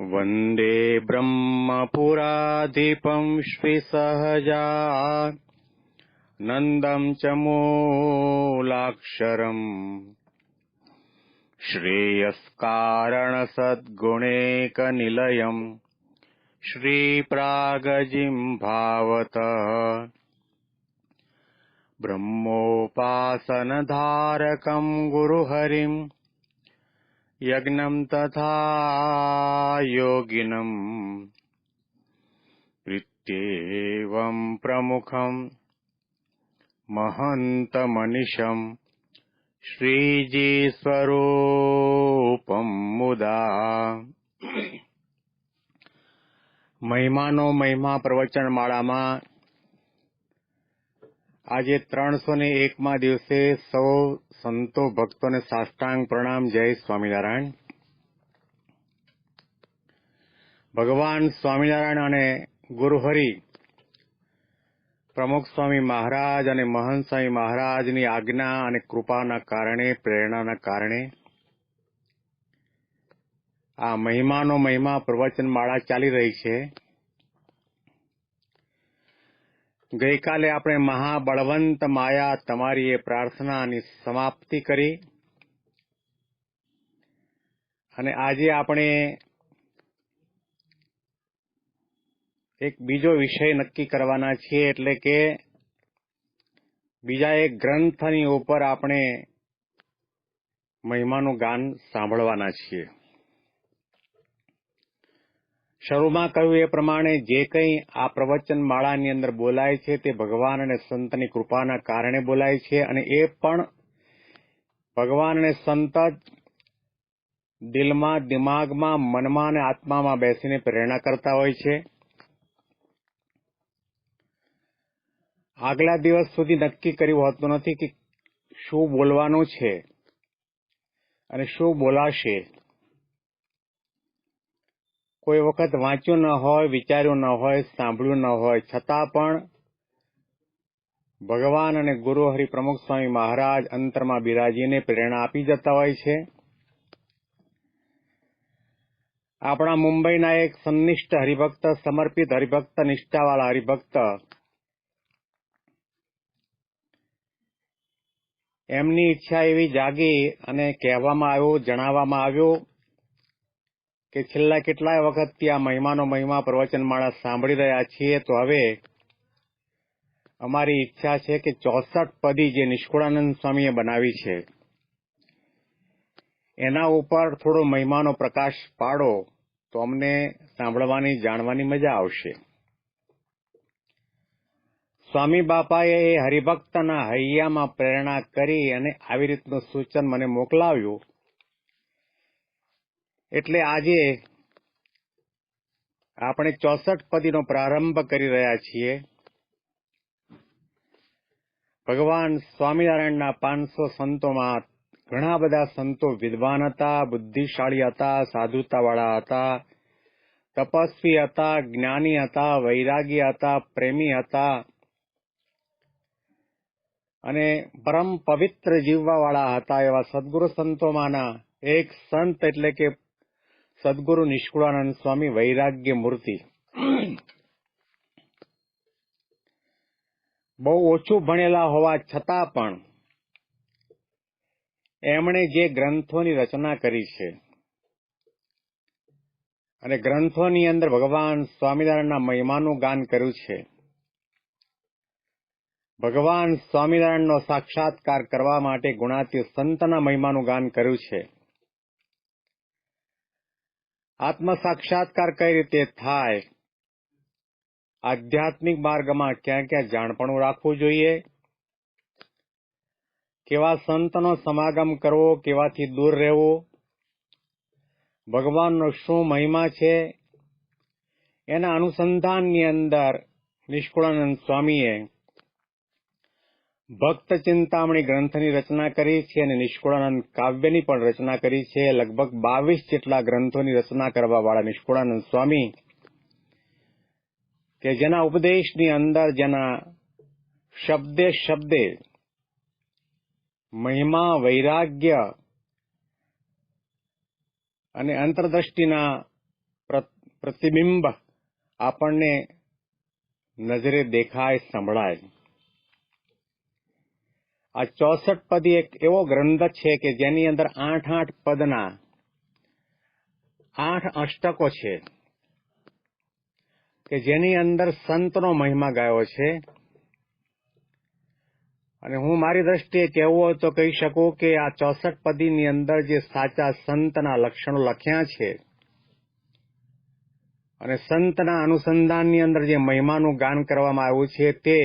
वन्दे ब्रह्मपुराधिपम् श्रीसहजा नन्दम् च मूलाक्षरम्। श्रेयस्कारणसद्गुणेकनिलयम्। श्रीप्रागजिम् भावतः ब्रह्मोपासनधारकम् गुरुहरिम् यज्ञम् तथा योगिनम् प्रीत्येवम् प्रमुखम् महन्तमनिशम् શ્રીજી મુદા મહિમાનો મહિમા પ્રવચન માળામાં આજે ત્રણસો ને એકમાં દિવસે સૌ સંતો ભક્તોને સાષ્ટાંગ પ્રણામ. જય સ્વામિનારાયણ. ભગવાન સ્વામિનારાયણ અને ગુરુહરિ પ્રમુખ સ્વામી મહારાજ અને મહંત સ્વામી મહારાજની આજ્ઞા અને કૃપાના કારણે, પ્રેરણાના કારણે આ મહિમાનો મહિમા પ્રવચન માળા ચાલી રહી છે. ગઈકાલે આપણે મહાબળવંત માયા તમારી એ પ્રાર્થનાની સમાપ્તિ કરી. અને આજે આપણે એક બીજો વિષય નક્કી કરવાના છીએ, એટલે કે બીજા એક ગ્રંથની ઉપર આપણે મહિમાનું ગાન સાંભળવાના છીએ. શરૂમાં કહ્યું એ પ્રમાણે જે કંઈ આ પ્રવચન માળાની અંદર બોલાય છે તે ભગવાન અને સંતની કૃપાના કારણે બોલાય છે અને એ પણ ભગવાન અને સંત દિલમાં, દિમાગમાં, મનમાં અને આત્મામાં બેસીને પ્રેરણા કરતા હોય છે. આગલા દિવસ સુધી નક્કી કર્યું હોતું નથી કે શું બોલવાનું છે અને શું બોલાશે. કોઈ વખત વાંચ્યું ન હોય, વિચાર્યું ન હોય, સાંભળ્યું ન હોય, છતાં પણ ભગવાન અને ગુરુ હરિ પ્રમુખ સ્વામી મહારાજ અંતરમાં બિરાજીને પ્રેરણા આપી જતા હોય છે. આપણા મુંબઈના એક સંનિષ્ઠ હરિભક્ત, સમર્પિત હરિભક્ત, નિષ્ઠાવાળા હરિભક્ત, એમની ઈચ્છા એવી જાગી અને કહેવામાં આવ્યું, જણાવવામાં આવ્યું કે છેલ્લા કેટલાય વખતથી આ મહિમાનો મહિમા પ્રવચનમાળા સાંભળી રહ્યા છીએ, તો હવે અમારી ઈચ્છા છે કે ચોસઠ પદી જે નિષ્કુળાનંદ સ્વામીએ બનાવી છે, એના ઉપર થોડો મહિમાનો પ્રકાશ પાડો, તો અમને સાંભળવાની, જાણવાની મજા આવશે. સ્વામી બાપાએ એ હરિભક્તના હૈયામાં પ્રેરણા કરી અને આવી રીતનું સૂચન મને મોકલાવ્યું. એટલે આજે આપણે ચોસઠ પદીનો પ્રારંભ કરી રહ્યા છીએ. ભગવાન સ્વામિનારાયણના પાંચસો સંતોમાં ઘણા બધા સંતો વિદ્વાન હતા, બુદ્ધિશાળી હતા, સાધુતાવાળા હતા, તપસ્વી હતા, જ્ઞાની હતા, વૈરાગી હતા, પ્રેમી હતા અને પરમ પવિત્ર જીવવાવાળા હતા એવા સદગુરુ સંતોમાંના એક સંત એટલે કે સદગુરુ નિષ્કુળાનંદ સ્વામી વૈરાગ્ય મૂર્તિ બહુ ઓછું ભણેલા હોવા છતાં પણ એમણે જે ગ્રંથોની રચના કરી છે અને ગ્રંથોની અંદર ભગવાન સ્વામિનારાયણના મહિમાનું ગાન કર્યું છે ભગવાન સ્વામિનારાયણનો સાક્ષાત્કાર કરવા માટે ગુણાતી સંતના મહિમાનું ગાન કર્યું છે આત્મ સાક્ષાત્કાર કઈ રીતે થાય? આધ્યાત્મિક માર્ગમાં ક્યાં ક્યાં જાણપણું રાખવું જોઈએ? કેવા સંતનો સમાગમ કરવો, કેવાથી દૂર રહેવું? ભગવાનનો શું મહિમા છે? એના અનુસંધાનની અંદર નિષ્કુળાનંદ સ્વામીએ ભક્ત ચિંતામણી ગ્રંથની રચના કરી છે અને નિષ્કુળાનંદ કાવ્યની પણ રચના કરી છે. લગભગ બાવીસ જેટલા ગ્રંથોની રચના કરવા વાળા નિષ્કુળાનંદ સ્વામી કે જેના ઉપદેશની અંદર જેના શબ્દે શબ્દે મહિમા, વૈરાગ્ય અને અંતરદ્રષ્ટિના પ્ર- પ્રતિબિંબ આપણને નજરે દેખાય, સંભળાય. આ ચોસઠ પદી એક એવો ગ્રંથ છે કે જેની અંદર આઠ આઠ પદના આઠ અષ્ટકો છે, કે જેની અંદર સંતનો મહિમા ગાયો છે. અને હું મારી દ્રષ્ટિએ કહેવું તો કહી શકું કે આ ચોસઠ પદીની અંદર જે સાચા સંતના લક્ષણો લખ્યા છે અને સંતના અનુસંધાનની અંદર જે મહિમાનું ગાન કરવામાં આવ્યું છે તે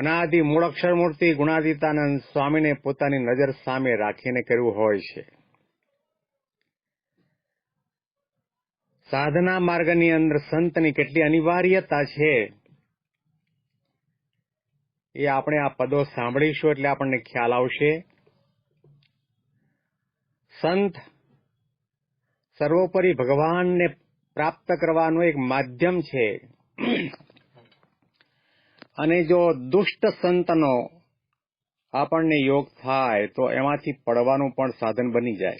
અનાદિ મૂળક્ષર મૂર્તિ ગુણાદિતાનંદ સ્વામીને પોતાની નજર સામે રાખીને કર્યું હોય છે. સાધના માર્ગની અંદર સંતની કેટલી અનિવાર્યતા છે એ આપણે આ પદો સાંભળીશું એટલે આપણને ખ્યાલ આવશે. સંત સર્વોપરી ભગવાનને પ્રાપ્ત કરવાનું એક માધ્યમ છે. અને જો દુષ્ટ સંતનો આપણને યોગ થાય, તો એમાંથી પડવાનું પણ સાધન બની જાય.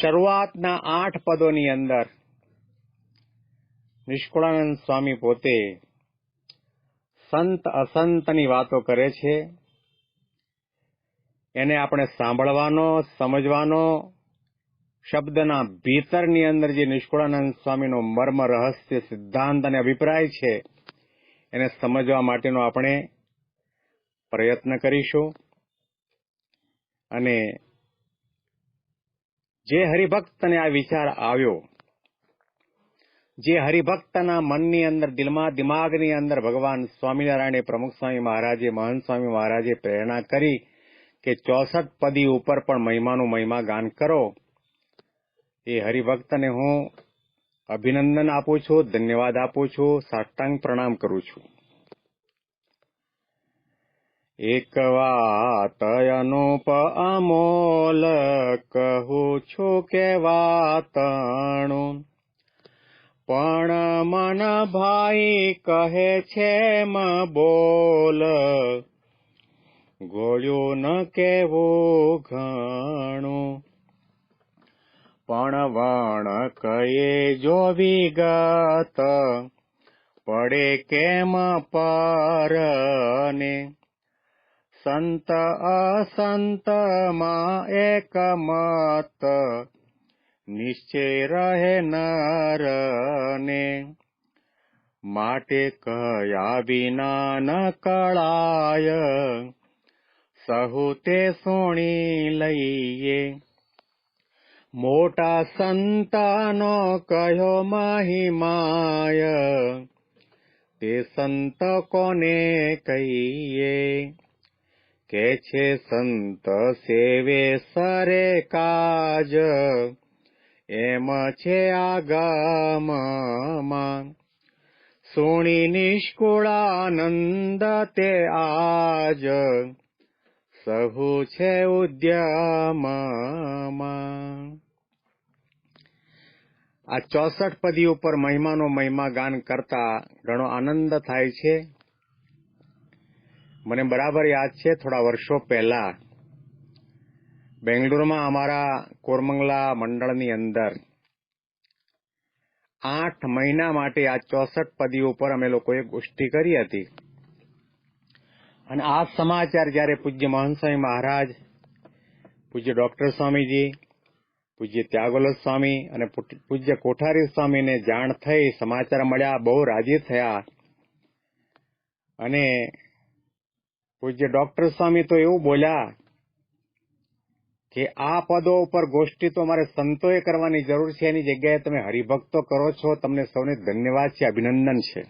શરૂઆતના આઠ પદોની અંદર નિષ્કુળાનંદ સ્વામી પોતે સંત અસંતની વાતો કરે છે. એને આપણે સાંભળવાનો, સમજવાનો, શબ્દના ભીતરની અંદર જે નિષ્કુળાનંદ સ્વામીનો મર્મ, રહસ્ય, સિદ્ધાંત અને અભિપ્રાય છે એને સમજવા માટેનો આપણે પ્રયત્ન કરીશું. અને જે હરિભક્તને આ વિચાર આવ્યો, જે હરિભક્તના મનની અંદર, દિલમાં, દિમાગની અંદર ભગવાન સ્વામિનારાયણે પ્રમુખ સ્વામી મહારાજે, મહંત સ્વામી મહારાજે પ્રેરણા કરી કે ચોસઠ પદી ઉપર પણ મહિમાનું મહિમા ગાન કરો. એ હરિભક્તને હું અભિનંદન આપું છું, ધન્યવાદ આપું છું, સાષ્ટાંગ પ્રણામ કરું છું. એક વાત અનુપ અમોલ કહું છું કે વાતણું. પણ મન ભાઈ કહે છે, મ બોલ. ગોળ્યો ન કેવો ઘણું. પણ વણ કયે જો વિગત પડે કેમ પરને સંત અસંતમાં એક મત નિશ્ચય રહે નરને માટે કયા વિના ન કળાય સહુ તે સુણી લઈએ મોટા સંતાનો કહ્યો મહિમાય? તે સંત કોને કહીએ? કે છે સંત સેવે સરે કાજ. એમ છે આગમમાં. સુણી નિષ્કુળાનંદ તે આજ. સહુ છે ઉદ્યમમાં. આ ચોસઠ પદી ઉપર મહિમાનો મહિમા ગાન કરતા ઘણો આનંદ થાય છે. મને બરાબર યાદ છે, થોડા વર્ષો પહેલા બેંગ્લોરમાં અમારા કોરમંગલા મંડળની અંદર આઠ મહિના માટે આ ચોસઠ પદી ઉપર અમે લોકોએ ગોષ્ઠી કરી હતી. અને આ સમાચાર જ્યારે પૂજ્ય સ્વામી મહારાજ, પૂજ્ય ડોક્ટર સ્વામીજી પૂજ્ય ત્યાગોલ સ્વામી અને પૂજ્ય કોઠારી સ્વામીને જાણ થઈ સમાચાર મળ્યા, બહુ રાજી થયા. અને પૂજ્ય ડોક્ટર સ્વામી તો એવું બોલ્યા કે આ પદો ઉપર ગોષ્ઠી તો અમારે સંતોએ કરવાની જરૂર છે. એની જગ્યાએ તમે હરિભક્તો કરો છો. તમને સૌને ધન્યવાદ છે. અભિનંદન છે.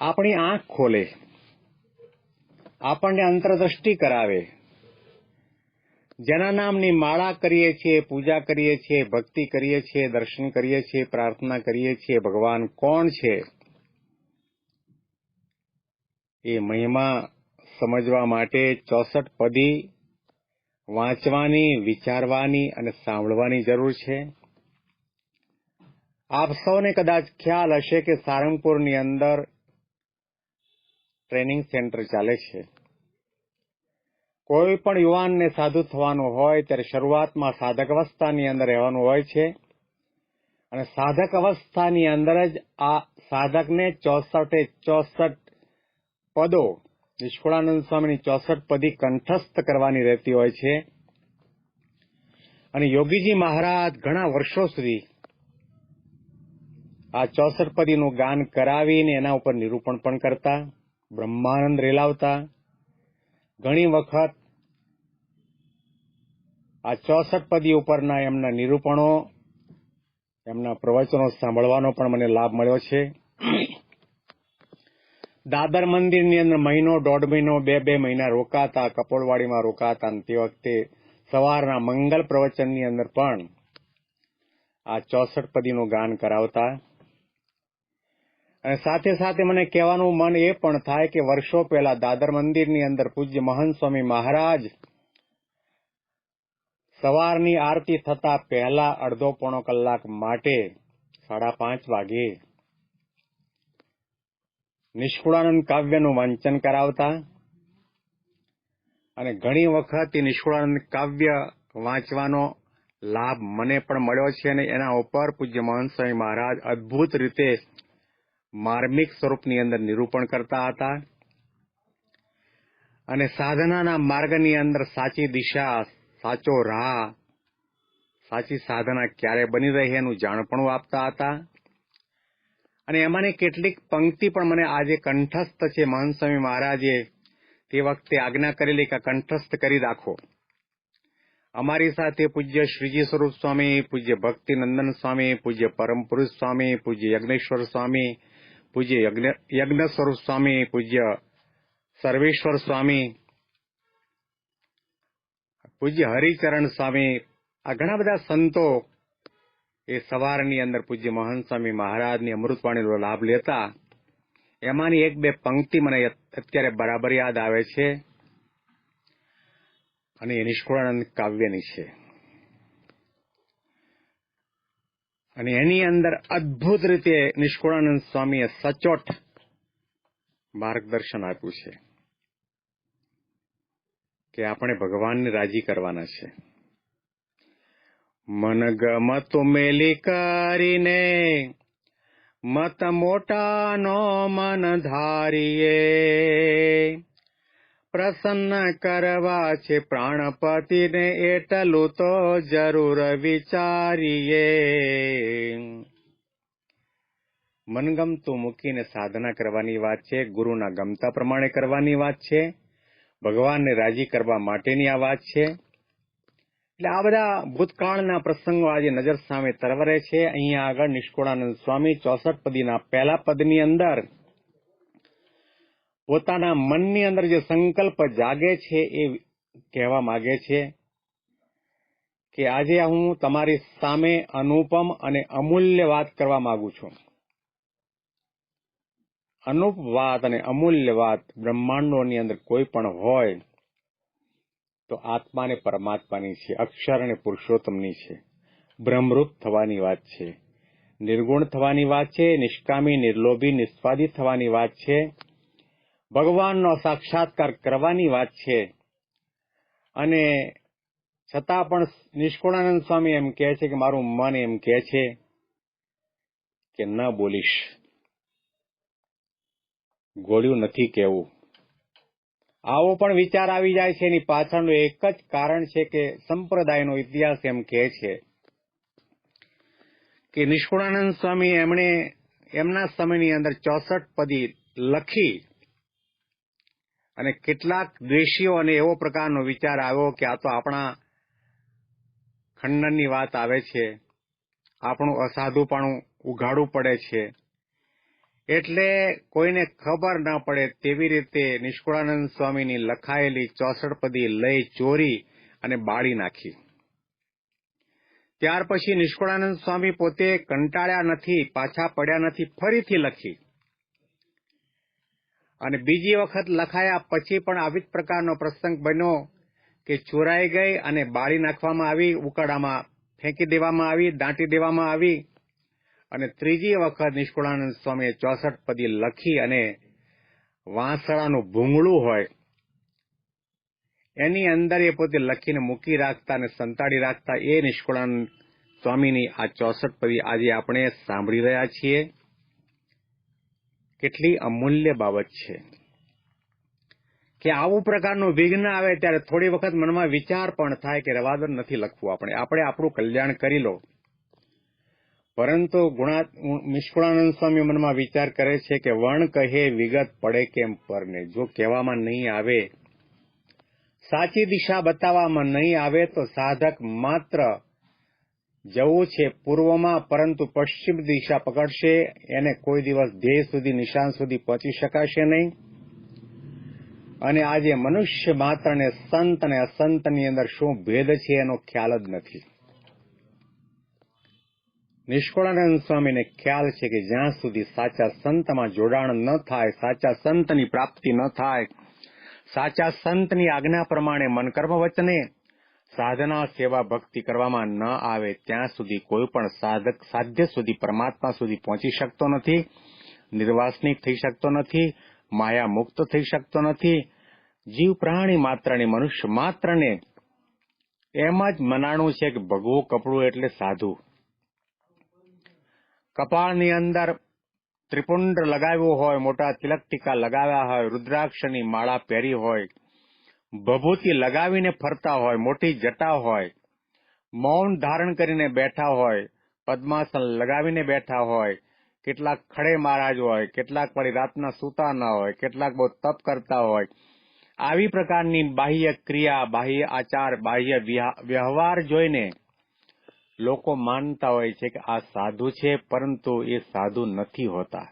આપણી આંખ ખોલે. આપણને અંતરદ્રષ્ટિ કરાવે. જેના નામની માળા કરીએ છીએ, પૂજા કરીએ છીએ, ભક્તિ કરીએ છીએ, દર્શન કરીએ છીએ, પ્રાર્થના કરીએ છીએ, ભગવાન કોણ છે? એ મહિમા સમજવા માટે ચોસઠ પદી વાંચવાની, વિચારવાની અને સાંભળવાની જરૂર છે. આપ સૌને કદાચ ખ્યાલ હશે કે સારંગપુરની અંદર ટ્રેનિંગ સેન્ટર ચાલે છે. કોઈ પણ યુવાનને સાધુ થવાનું હોય, ત્યારે શરૂઆતમાં સાધક અવસ્થાની અંદર રહેવાનું હોય છે. અને સાધક અવસ્થાની અંદર જ આ સાધકને ચોસઠે ચોસઠ પદો, નિષ્કુળાનંદ સ્વામીની ચોસઠ પદી કંઠસ્થ કરવાની રહેતી હોય છે. અને યોગીજી મહારાજ ઘણા વર્ષો સુધી આ ચોસઠ પદીનું ગાન કરાવીને એના ઉપર નિરૂપણ પણ કરતા, બ્રહ્માનંદ રેલાવતા. ઘણી વખત આ ચોસઠ પદી ઉપરના એમના નિરૂપણો, એમના પ્રવચનો સાંભળવાનો પણ મને લાભ મળ્યો છે. દાદર મંદિરની અંદર મહિનો દોઢ મહિનો બે બે મહિના રોકાતા, કપોળવાડીમાં રોકાતા અને તે વખતે સવારના મંગલ પ્રવચનની અંદર પણ આ ચોસઠ પદીનું ગાન કરાવતા. અને સાથે સાથે મને કહેવાનું મન એ પણ થાય કે વર્ષો પહેલા દાદર મંદિરની અંદર પૂજ્ય મહંત સ્વામી મહારાજ સવારની આરતી થતા પહેલા અડધો પોણો કલાક માટે સાડા પાંચ વાગે નિષ્કુળાનંદ કાવ્યનું વાંચન કરાવતા અને ઘણી વખત એ કાવ્ય વાંચવાનો લાભ મને પણ મળ્યો છે અને એના ઉપર પૂજ્ય મહંત સ્વામી મહારાજ અદભુત રીતે માર્મિક સ્વરૂપની અંદર નિરૂપણ કરતા હતા. અને સાધનાના માર્ગની અંદર સાચી દિશા સાચો રાહ, સાચી સાધના ક્યારે બની રહી એનું જાણપણું આપતા હતા? અને એમાંની કેટલીક પંક્તિ પણ મને આજે કંઠસ્થ છે મહંત મહારાજે. તે વખતે આજ્ઞા કરેલી કે કંઠસ્થ કરી રાખો. અમારી સાથે પૂજ્ય શ્રીજી સ્વરૂપ સ્વામી, પૂજ્ય ભક્તિ નંદન સ્વામી, પૂજ્ય પરમ પુરુષ સ્વામી, પૂજ્ય યજ્ઞેશ્વર સ્વામી, પૂજ્ય યજ્ઞ સ્વરૂપ સ્વામી, પૂજ્ય સર્વેશ્વર સ્વામી પૂજ્ય હરિચરણ સ્વામી, આ ઘણા બધા સંતો એ સવારની અંદર પૂજ્ય મહંત સ્વામી મહારાજની અમૃતવાણીનો લાભ લેતા, એમાંની એક બે પંક્તિ મને અત્યારે બરાબર યાદ આવે છે અને એ નિષ્કુળાનંદ કાવ્યની છે. અને એની અંદર અદ્ભુત રીતે નિષ્કુળાનંદ સ્વામીએ સચોટ માર્ગદર્શન આપ્યું છે. કે આપણે ભગવાનને રાજી કરવાના છે. મન ગમત મેલી કરીને મત મોટાનો મન ધારીએ. પ્રસન્ન કરવા છે પ્રાણપતિને, એટલું તો જરૂર વિચારીએ. મનગમતું મૂકીને સાધના કરવાની વાત છે, ગુરુના ગમતા પ્રમાણે કરવાની વાત છે. ભગવાનને રાજી કરવા માટેની આ વાત છે. એટલે આ બધા ભૂતકાળના પ્રસંગો આજે નજર સામે તરવરે છે. અહીંયા આગળ નિષ્કોળાનંદ સ્વામી ચોસઠ પદીના પહેલા પદની અંદર પોતાના મનની અંદર જે સંકલ્પ જાગે છે એ કહેવા માંગે છે કે આજે હું તમારી સામે અનુપમ અને અમૂલ્ય વાત કરવા માંગુ છું. અનુપ વાત અને અમૂલ્ય વાત બ્રહ્માંડોની અંદર કોઈ પણ હોય, તો આત્માને પરમાત્માની છે, અક્ષર અને પુરુષોત્તમની છે. બ્રહ્મરૂપ થવાની વાત છે, નિર્ગુણ થવાની વાત છે, નિષ્કામી, નિર્લોભી, નિસ્વાદી થવાની વાત છે, ભગવાનનો સાક્ષાત્કાર કરવાની વાત છે. અને છતાં પણ નિષ્કુળાનંદ સ્વામી એમ કહે છે કે મારું મન એમ કહે છે કે ન બોલીશ. ગોળ્યું નથી કહેવું. આવો પણ વિચાર આવી જાય છે. એની પાછળનું એક જ કારણ છે કે સંપ્રદાયનો ઇતિહાસ એમ કહે છે કે નિષ્કુળાનંદ સ્વામી એમણે એમના સમયની અંદર ચોસઠ પદી લખી અને કેટલાક દ્વેષીઓ અને એવો પ્રકારનો વિચાર આવ્યો કે આ તો આપણા ખંડનની વાત આવે છે. આપણું અસાધુપણું ઉઘાડું પડે છે. એટલે કોઈને ખબર ના પડે તેવી રીતે નિષ્કુળાનંદ સ્વામીની લખાયેલી ચોસઠ પદી લઈ ચોરી અને બાળી નાખી. ત્યાર પછી નિષ્કુળાનંદ સ્વામી પોતે કંટાળ્યા નથી, પાછા પડ્યા નથી, ફરીથી લખી. અને બીજી વખત લખાયા પછી પણ આવી જ પ્રકારનો પ્રસંગ બન્યો કે ચોરાઈ ગઈ અને બાળી નાખવામાં આવી, ઉકાળામાં ફેંકી દેવામાં આવી, દાંટી દેવામાં આવી અને ત્રીજી વખત નિષ્કુળાનંદ સ્વામીએ ચોસઠ પદી લખી અને વાંસળાનું ભૂંગળું હોય, એની અંદર એ પોતે લખીને મૂકી રાખતા અને સંતાડી રાખતા એ નિષ્કુળાનંદ સ્વામીની આ ચોસઠ પદી આજે આપણે સાંભળી રહ્યા છીએ. કેટલી અમૂલ્ય બાબત છે કે આવું પ્રકારનું વિઘ્ન આવે ત્યારે થોડી વખત મનમાં વિચાર પણ થાય કે રવાદન નથી લખવું આપણે. આપણે આપણું કલ્યાણ કરી લો. પરંતુ નિષ્કુળાનંદ સ્વામી મનમાં વિચાર કરે છે કે વર્ણ કહે વિગત પડે કેમ પરને? જો કહેવામાં નહીં આવે, સાચી દિશા બતાવવામાં નહીં આવે તો સાધક માત્ર જવું છે પૂર્વમાં, પરંતુ પશ્ચિમ દિશા પકડશે, એને કોઈ દિવસ ધ્યેય સુધી, નિશાન સુધી પહોંચી શકાશે નહીં. અને આજે મનુષ્ય માત્રને સંત અને અસંતની અંદર શું ભેદ છે એનો ખ્યાલ જ નથી. નિષ્કુળાનંદ સ્વામીને ખ્યાલ છે કે જ્યાં સુધી સાચા સંતમાં જોડાણ ન થાય, સાચા સંતની પ્રાપ્તિ ન થાય, સાચા સંતની આજ્ઞા પ્રમાણે મન કર્મ વચને સાધના સેવા ભક્તિ કરવામાં ન આવે, ત્યાં સુધી કોઈ પણ સાધક સાધ્ય સુધી, પરમાત્મા સુધી પહોંચી શકતો નથી, નિર્વાસનિક થઈ શકતો નથી માયા મુક્ત થઈ શકતો નથી. જીવ પ્રાણી માત્રને, મનુષ્ય માત્રને એમ જ મનાણું છે કે ભગવું કપડું એટલે સાધુ. કપાળની અંદર ત્રિપુંડ લગાવ્યું હોય, મોટા તિલક ટીકા લગાવ્યા હોય, રુદ્રાક્ષની માળા પહેરી હોય, ભભૂતિ લગાવીને ફરતા હોય, મોટી જટા હોય, મૌન ધારણ કરીને બેઠા હોય, પદ્માસન લગાવીને બેઠા હોય, કેટલાક ખડે મહારાજ હોય, કેટલાક વળી રાતના સૂતા ન હોય, કેટલાક બહુ તપ કરતા હોય, આવી પ્રકારની બાહ્ય ક્રિયા, બાહ્ય આચાર, બાહ્ય વ્યવહાર જોઈને લોકો માનતા હોય છે કે આ સાધુ છે, પરંતુ એ સાધુ નથી હોતા.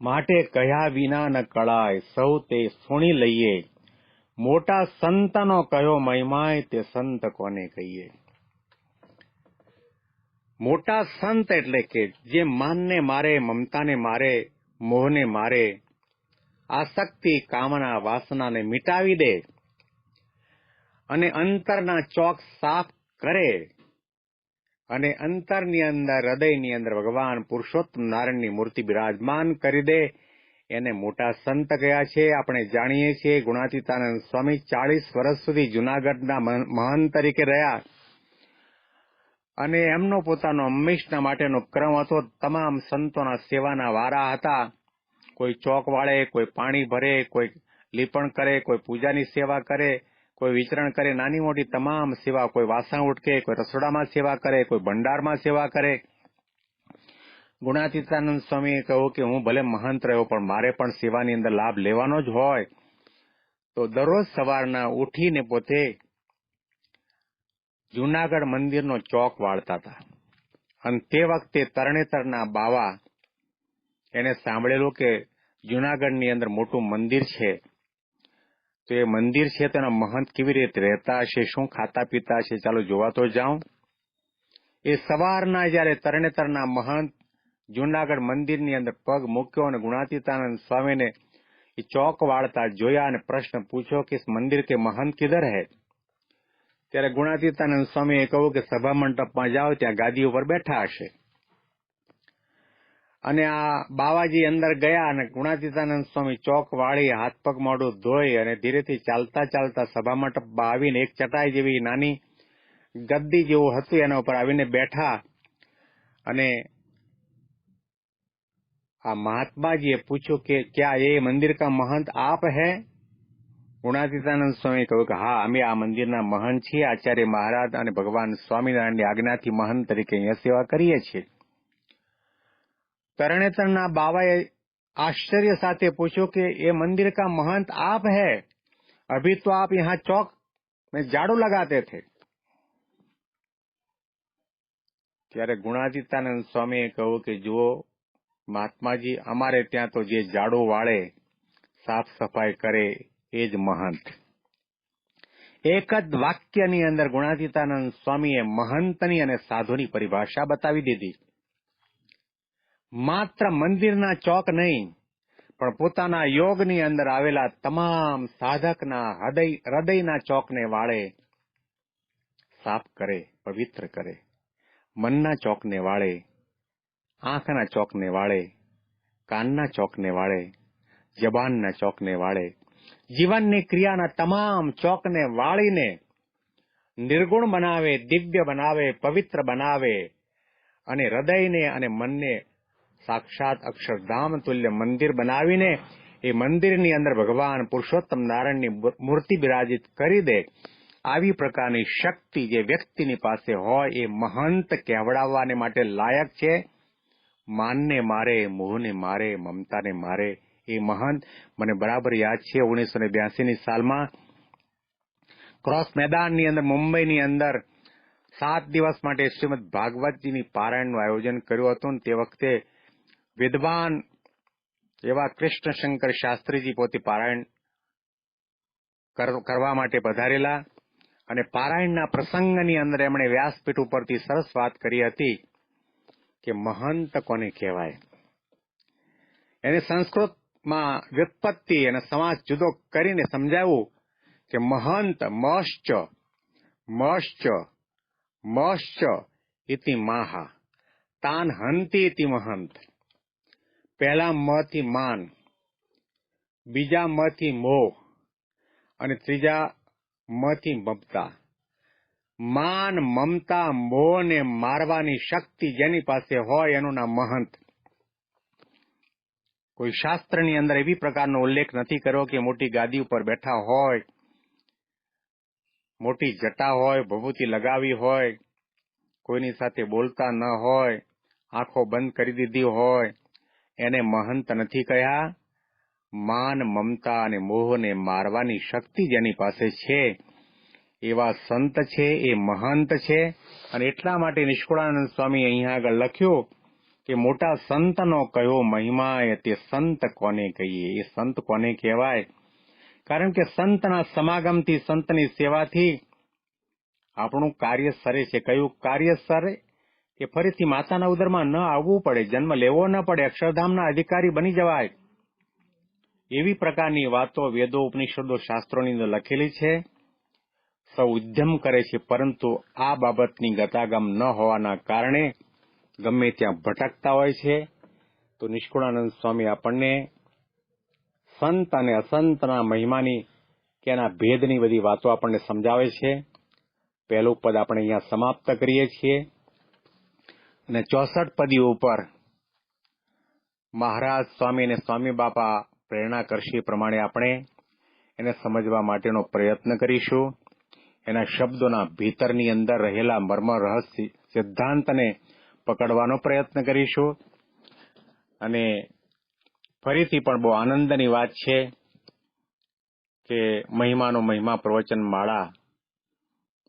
માટે કહ્યા વિના ન કળાય, સૌ તે સુણી લઈએ. મોટા સંતનો કયો મહિમાય, તે સંત કોને કહીએ? મોટા સંત એટલે કે જે માનને મારે, મમતાને મારે, મોહને મારે, આસક્તિ, કામના, વાસનાને મિટાવી દે. અને અંતરના ચોક સાફ કરે. અને અંતરની અંદર, હૃદયની અંદર ભગવાન પુરુષોત્તમ નારાયણની મૂર્તિ બિરાજમાન કરી દે. એને મોટા સંત ગયા છે? આપણે જાણીએ છીએ ગુણાતીતાનંદ સ્વામી ચાળીસ વર્ષ સુધી જુનાગઢના મહાન તરીકે રહ્યા. અને એમનો પોતાનો હંમેશના માટેનો ક્રમ હતો. તમામ સંતોના સેવાના વારા હતા. કોઈ ચોક વાળે કોઈ પાણી ભરે, કોઈ લીપણ કરે, કોઈ પૂજાની સેવા કરે. કોઈ વિચરણ કરે, નાની મોટી તમામ સેવા, કોઈ વાસણ ઉટકે, કોઈ રસોડામાં સેવા કરે, કોઈ ભંડારમાં સેવા કરે. ગુણાતીતાનંદ સ્વામીએ કહ્યું કે હું ભલે મહંત રહ્યો, પણ મારે પણ સેવાની અંદર લાભ લેવાનો જ હોય. તો દરરોજ સવારના ઉઠીને પોતે જુનાગઢ મંદિરનો ચોક વાળતા હતા. અને તે વખતે તરણેતરના બાવા એને સાંભળેલું કે જુનાગઢની અંદર મોટું મંદિર છે. તો એ મંદિર છે, તેના મહંત કેવી રીતે રહેતા હશે શું ખાતા પીતા હશે ચાલો જોવા તો જાઉં એ સવારના જયારે તરણેતરના મહંત જુનાગઢ મંદિરની અંદર પગ મૂક્યો અને ગુણાતીતાનંદ સ્વામીને એ ચોક વાળતા જોયા અને પ્રશ્ન પૂછ્યો કે મંદિર કે મહંત કિધર હે? ત્યારે ગુણાતીતાનંદ સ્વામીએ કહ્યું કે સભા મંડપમાં જાઓ, ત્યાં ગાદી ઉપર બેઠા હશે. અને આ બાવાજી અંદર ગયા અને ગુણાતીતાનંદ સ્વામી ચોક વાળી હાથ પગ મોઢું ધોઈ અને ધીરેથી ચાલતા ચાલતા સભા મંડપમાં આવીને એક ચટાઈ જેવી નાની ગદ્દી જેવું હતું એના ઉપર આવીને બેઠા. અને આ મહાત્માજીએ પૂછ્યું કે ક્યાં એ મંદિર કા મહંત આપ હે? ગુણાતીતાનંદ સ્વામી કહ્યું કે હા, અમે આ મંદિરના મહંત છીએ. આચાર્ય મહારાજ અને ભગવાન સ્વામિનારાયણની આજ્ઞાથી મહંત તરીકે અહીંયા સેવા કરીએ છીએ. તરણેતરના બાવાએ આશ્ચર્ય સાથે પૂછ્યું કે એ મંદિર કા महंत आप है अभी तो आप यहाँ चौक में झाड़ू लगाते थे ત્યારે ગુણાતીતાનંદ સ્વામીએ કહ્યું કે જુઓ મહાત્માજી અમારે ત્યાં તો જે ઝાડુ વાળે સાફ સફાઈ કરે એ જ મહંત એક જ વાક્યની અંદર ગુણાતીતાનંદ સ્વામીએ મહંતની અને સાધુની પરિભાષા બતાવી દીધી માત્ર મંદિરના ચોક નહીં, પણ પોતાના યોગની અંદર આવેલા તમામ સાધકના હૃદય, હૃદયના ચોકને વાળે સાફ કરે, પવિત્ર કરે. મનના ચોકને વાળે, આંખના ચોકને વાળે, કાનના ચોકને વાળે, જબાનના ચોકને વાળે, જીવનની ક્રિયાના તમામ ચોકને વાળીને નિર્ગુણ બનાવે, દિવ્ય બનાવે, પવિત્ર બનાવે અને હૃદયને અને મનને સાક્ષાત અક્ષરધામ તુલ્ય મંદિર બનાવીને એ મંદિરની અંદર ભગવાન પુરુષોત્તમ નારાયણની મૂર્તિ બિરાજિત કરી દે. આવી પ્રકારની શક્તિ જે વ્યક્તિની પાસે હોય એ મહંત કહેવડાવવાને માટે લાયક છે. માનને મારે, મોહને મારે, મમતાને મારે એ મહંત. મને બરાબર યાદ છે ઓગણીસો ને બ્યાસીની સાલમાં ક્રોસ મેદાનની અંદર, મુંબઈની અંદર સાત દિવસ માટે શ્રીમદ ભાગવતજીની પારાયણનું આયોજન કર્યું હતું તે વખતે વિદ્વાન એવા કૃષ્ણશંકર શાસ્ત્રીજી પોતે પારાયણ કરવા માટે પધારેલા અને પારાયણના પ્રસંગની અંદર એમણે વ્યાસપીઠ ઉપરથી સરસ વાત કરી હતી કે મહંત કોને કહેવાય? એને સંસ્કૃતમાં વ્યુત્પત્તિ અને સમાજ જુદો કરીને સમજાવવું કે મહંત મશ્ચ મશ્ચ મશ્ચ ઇતિ માહા, તાન હંતી ઇતિ મહંત. પહેલા મથી માન, બીજા મથી મોહ, અને ત્રીજા મથી મમતા. માન, મમતા મોહને મારવાની શક્તિ જેની પાસે હોય એનું નામ મહંત. કોઈ શાસ્ત્રની અંદર એવી પ્રકારનો ઉલ્લેખ નથી કર્યો કે મોટી ગાદી ઉપર બેઠા હોય, મોટી જટા હોય, ભભૂતિ લગાવી હોય, કોઈની સાથે બોલતા ન હોય, આંખો બંધ કરી દીધી હોય એને મહંત નથી કહ્યા માન, મમતા અને મોહને મારવાની શક્તિ જેની પાસે છે, એવા સંત છે, એ મહંત છે. અને એટલા માટે નિષ્કુળાનંદ સ્વામી અહીંયા આગળ લખ્યું કે મોટા સંતનો કયો મહિમા એ તે સંત કોને કહીએ? એ સંત કોને કહેવાય? કારણ કે સંતના સમાગમથી, સંતની સેવાથી આપણું કાર્ય સરે છે. કયું કાર્ય સરે કે ફરીથી માતાના ઉદરમાં ન આવવું પડે, જન્મ લેવો ન પડે, અક્ષરધામના અધિકારી બની જવાય. એવી પ્રકારની વાતો વેદો ઉપનિષદો શાસ્ત્રોની અંદર લખેલી છે. સૌ ઉદ્યમ કરે છે, પરંતુ આ બાબતની ગતાગમ ન હોવાના કારણે ગમે ત્યાં ભટકતા હોય છે. તો નિષ્કુળાનંદ સ્વામી આપણને સંત અને અસંતના મહિમાની કે એના ભેદની બધી વાતો આપણને સમજાવે છે. પહેલું પદ આપણે અહીંયા સમાપ્ત કરીએ છીએ. અને ચોસઠ પદી ઉપર મહારાજ સ્વામી અને સ્વામી બાપા પ્રેરણા કરશે પ્રમાણે આપણે એને સમજવા માટેનો પ્રયત્ન કરીશું. એના શબ્દોના ભીતરની અંદર રહેલા મર્મ રહસ્ય સિદ્ધાંતને પકડવાનો પ્રયત્ન કરીશું. અને ફરીથી પણ બહુ આનંદની વાત છે કે મહિમાનો મહિમા પ્રવચન માળા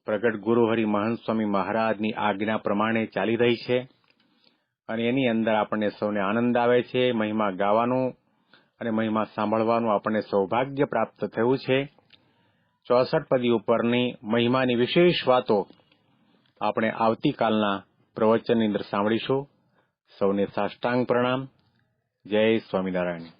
પ્રગટ ગુરુ હરિ મહંત મહારાજની આજ્ઞા પ્રમાણે ચાલી રહી છે અને એની અંદર આપણને સૌને આનંદ આવે છે, મહિમા ગાવાનું અને મહિમા સાંભળવાનું આપણને સૌભાગ્ય પ્રાપ્ત થયું છે. ચોસઠ પદી ઉપરની મહિમાની વિશેષ વાતો આપણે આવતીકાલના પ્રવચનની અંદર સાંભળીશું. સૌને સાષ્ટાંગ પ્રણામ. જય સ્વામિનારાયણ.